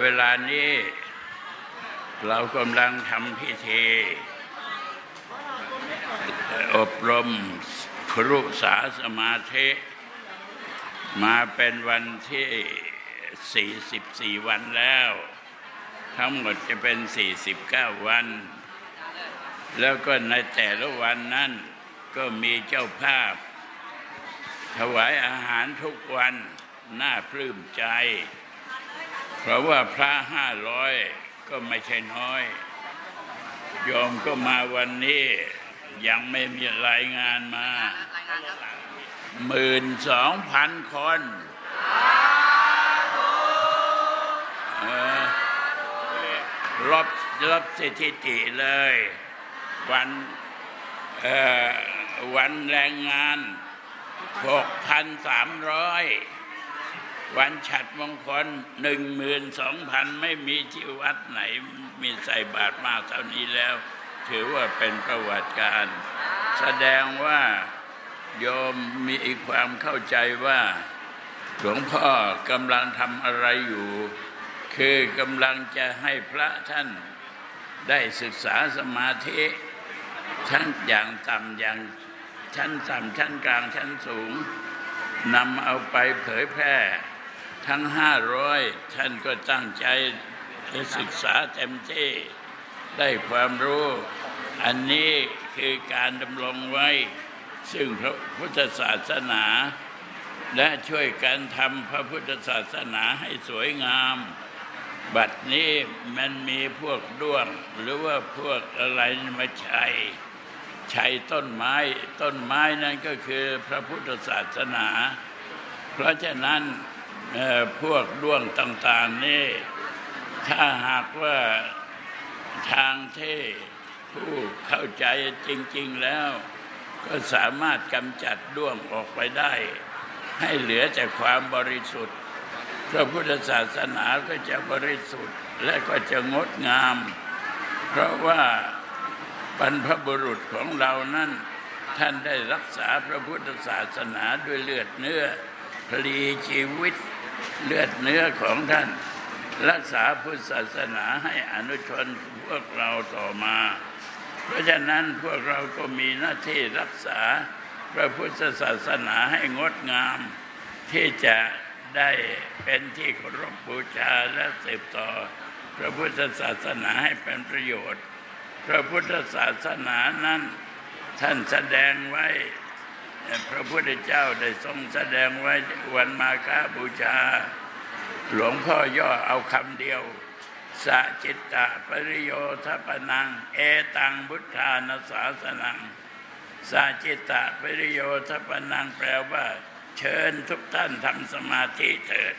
เวลานี้เรากำลังทำพิธี อบรมครุษาสมาธิ มาเป็นวันที่ 44 วันแล้ว ทั้งหมดจะเป็น 49 วัน แล้วก็ในแต่ละวันนั้น ก็มีเจ้าภาพ ถวายอาหารทุกวัน น่าปลื้มใจ เพราะว่าพระห้าร้อยก็ไม่ใช่น้อย โยมก็มาวันนี้ ยังไม่มีรายงานมาหมื่นสองพันคนเออรบรบสถิติเลย วันวันแรงงานหกพันสามร้อย วันฉัดมงคลหนึ่งหมื่นสองพันไม่มีที่วัดไหน มีใส่บาตรมากเท่านี้แล้ว ถือว่าเป็นประวัติการ แสดงว่าโยมมีความเข้าใจว่า หลวงพ่อกำลังทำอะไรอยู่ คือกำลังจะให้พระท่านได้ศึกษาสมาธิชั้นอย่างต่ำอย่างชั้นต่ำชั้นกลางชั้นสูงนำเอาไปเผยแพร่ ทั้งห้าร้อยท่านก็ตั้งใจจะศึกษาเต็มที่ได้ความรู้ อันนี้คือการดำรงไว้ ซึ่งพระพุทธศาสนา และช่วยกันทำพระพุทธศาสนาให้สวยงาม บัดนี้มันมีพวกด้วง หรือว่าพวกอะไรมาใช้ใช้ต้นไม้ต้นไม้นั้นก็คือพระพุทธศาสนา เพราะฉะนั้น พวกด้วงต่างๆนี่ถ้าหากว่าทางที่ผู้เข้าใจจริง ๆแล้ว ก็สามารถกำจัดด้วงออกไปได้ ให้เหลือแต่ความบริสุทธิ์พระพุทธศาสนาก็จะบริสุทธิ์และก็จะงดงาม เพราะว่าบรรพบุรุษของเรานั้น ท่านได้รักษาพระพุทธศาสนาด้วยเลือดเนื้อพลีชีวิต เลือดเนื้อของท่าน รักษาพุทธศาสนาให้อนุชนพวกเราต่อมา เพราะฉะนั้นพวกเราก็มีหน้าที่รักษาพระพุทธศาสนาให้งดงาม ที่จะได้เป็นที่เคารพบูชาและสืบต่อ พระพุทธศาสนาให้เป็นประโยชน์ พระพุทธศาสนานั้นท่านแสดงไว้ พระพุทธเจ้าได้ทรงแสดงไว้วันมาฆบูชา หลวงพ่อย่อเอาคำเดียวสะจิตตะปริโยทปนัง เอตังบุทธานาสาสนังสาจิตตะปริโยทปนังแปลว่า เชิญทุกท่านทำสมาธิเถิด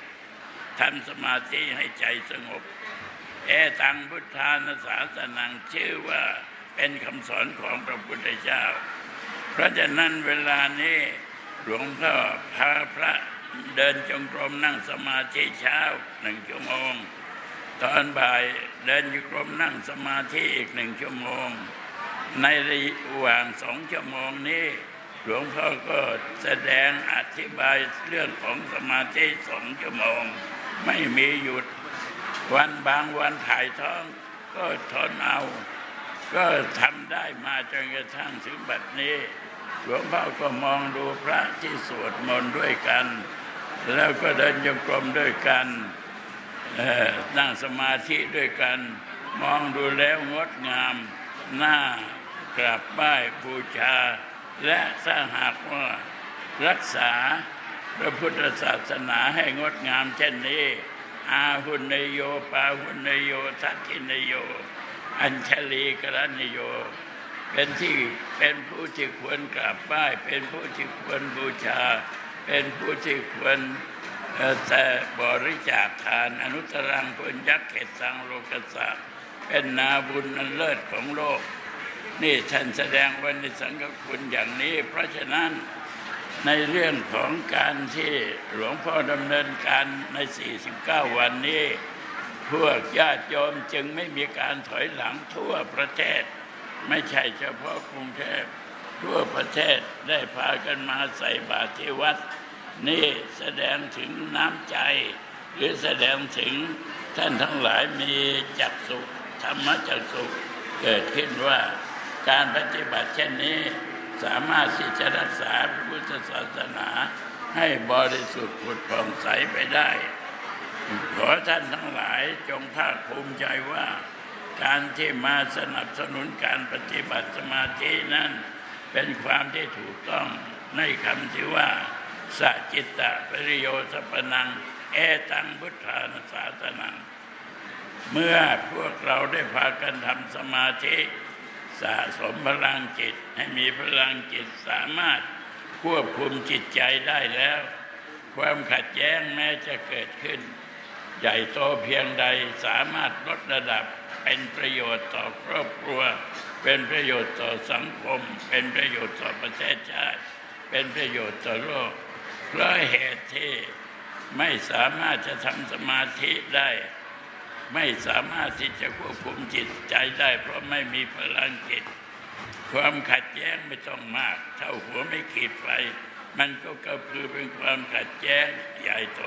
ทำสมาธิให้ใจสงบ เอตังพุทธานาสาสนังชื่อว่าเป็นคำสอนของพระพุทธเจ้า เพราะฉะนั้นเวลานี้หลวงพ่อพาพระเดินจงกรมนั่งสมาธิเช้าหนึ่งชั่วโมง ตอนบ่ายเดินจงกรมนั่งสมาธิอีกหนึ่งชั่วโมง ในระหว่างสองชั่วโมงนี้หลวงพ่อก็แสดงอธิบายเรื่องของสมาธิสองชั่วโมง ไม่มีหยุด วันบางวันถ่ายท้องก็ทนเอา ก็ทำได้มาจนกระทั่งถึงบัดนี้ หลวงพ่อก็มองดูพระที่สวดมนต์ด้วยกัน แล้วก็เดินจงกรมด้วยกันนั่งสมาธิด้วยกัน มองดูแล้วงดงามหน่ากราบไหว้บูชา และถ้าหากว่ารักษาพระพุทธศาสนาให้งดงามเช่นนี้ อาหุนโยปาหุนโยทัตถินโย อัญชลีกรณโย เป็นที่เป็นผู้ที่ควรกราบไหว้เป็นผู้ที่ควรบูชา เป็นผู้ที่ควรแต่บริจาคทานอนุตรังปุญยักเขตสังโลกสักเป็นนาบุญอันเลิศของโลก นี่ท่านแสดงไว้ในสังฆคุณอย่างนี้ เพราะฉะนั้นในเรื่องของการที่หลวงพ่อดำเนินการใน 49 วันนี้ พวกญาติโยมจึงไม่มีการถอยหลังทั่วประเทศ ไม่ใช่เฉพาะกรุงเทพทั่วประเทศได้พากันมาใส่บาตรที่วัด นี่แสดงถึงน้ำใจ หรือแสดงถึงท่านทั้งหลายมีจักสุธรรมจักสุเกิดขึ้นว่าการปฏิบัติเช่นนี้สามารถที่จะรักษาพุทธศาสนาให้บริสุทธิ์ผุดผ่องใสไปได้ ขอท่านทั้งหลายจงภาคภูมิใจว่า การที่มาสนับสนุนการปฏิบัติสมาธินั้น เป็นความที่ถูกต้องในคำที่ว่าสัจจิตตะปริโยสปนัง เอตังพุทธานาสาสนัง เมื่อพวกเราได้พากันทำสมาธิสะสมพลังจิตให้มีพลังจิตสามารถควบคุมจิตใจได้แล้ว ความขัดแย้งแม้จะเกิดขึ้น ใหญ่โตเพียงใดสามารถลดระดับเป็นประโยชน์ต่อครอบครัว เป็นประโยชน์ต่อสังคม เป็นประโยชน์ต่อประเทศชาติ เป็นประโยชน์ต่อโลกเพราะเหตุที่ไม่สามารถจะทำสมาธิได้ ไม่สามารถที่จะควบคุมจิตใจได้ เพราะไม่มีพลังจิต ความขัดแย้งไม่ต้องมาก เท่าหัวไม่ขีดไฟ มันก็กระพือเป็นความขัดแย้งใหญ่โต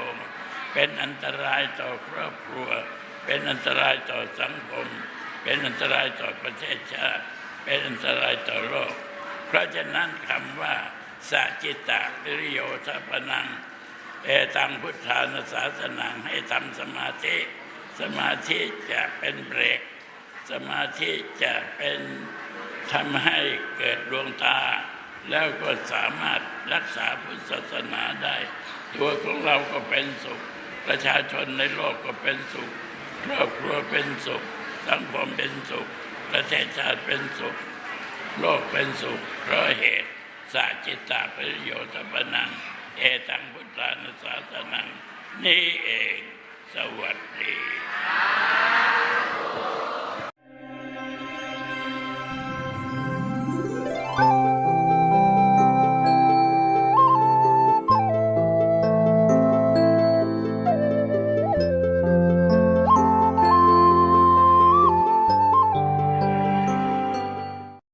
เป็นอันตรายต่อครอบครัว เป็นอันตรายต่อสังคม เป็นอันตรายต่อประเทศชาติ เป็นอันตรายต่อโลก เพราะฉะนั้นคำว่าสัจจิตะวิริโยสัพนังเอตังพุทธานาสาสนังให้ทำสมาธิ สมาธิจะเป็นเบรก สมาธิจะเป็นทำให้เกิดดวงตา แล้วก็สามารถรักษาพุทธศาสนาได้ ตัวของเราก็เป็นสุข ประชาชนในโลกก็เป็นสุข ครอบครัวเป็นสุข สังคมเป็นสุข ประเทศชาติเป็นสุข โลกเป็นสุข เพราะเหตุสัจจิตาประโยชน์สัพพนัง เอตังพุทธานุสาสนัง นี่เอง สวัสดี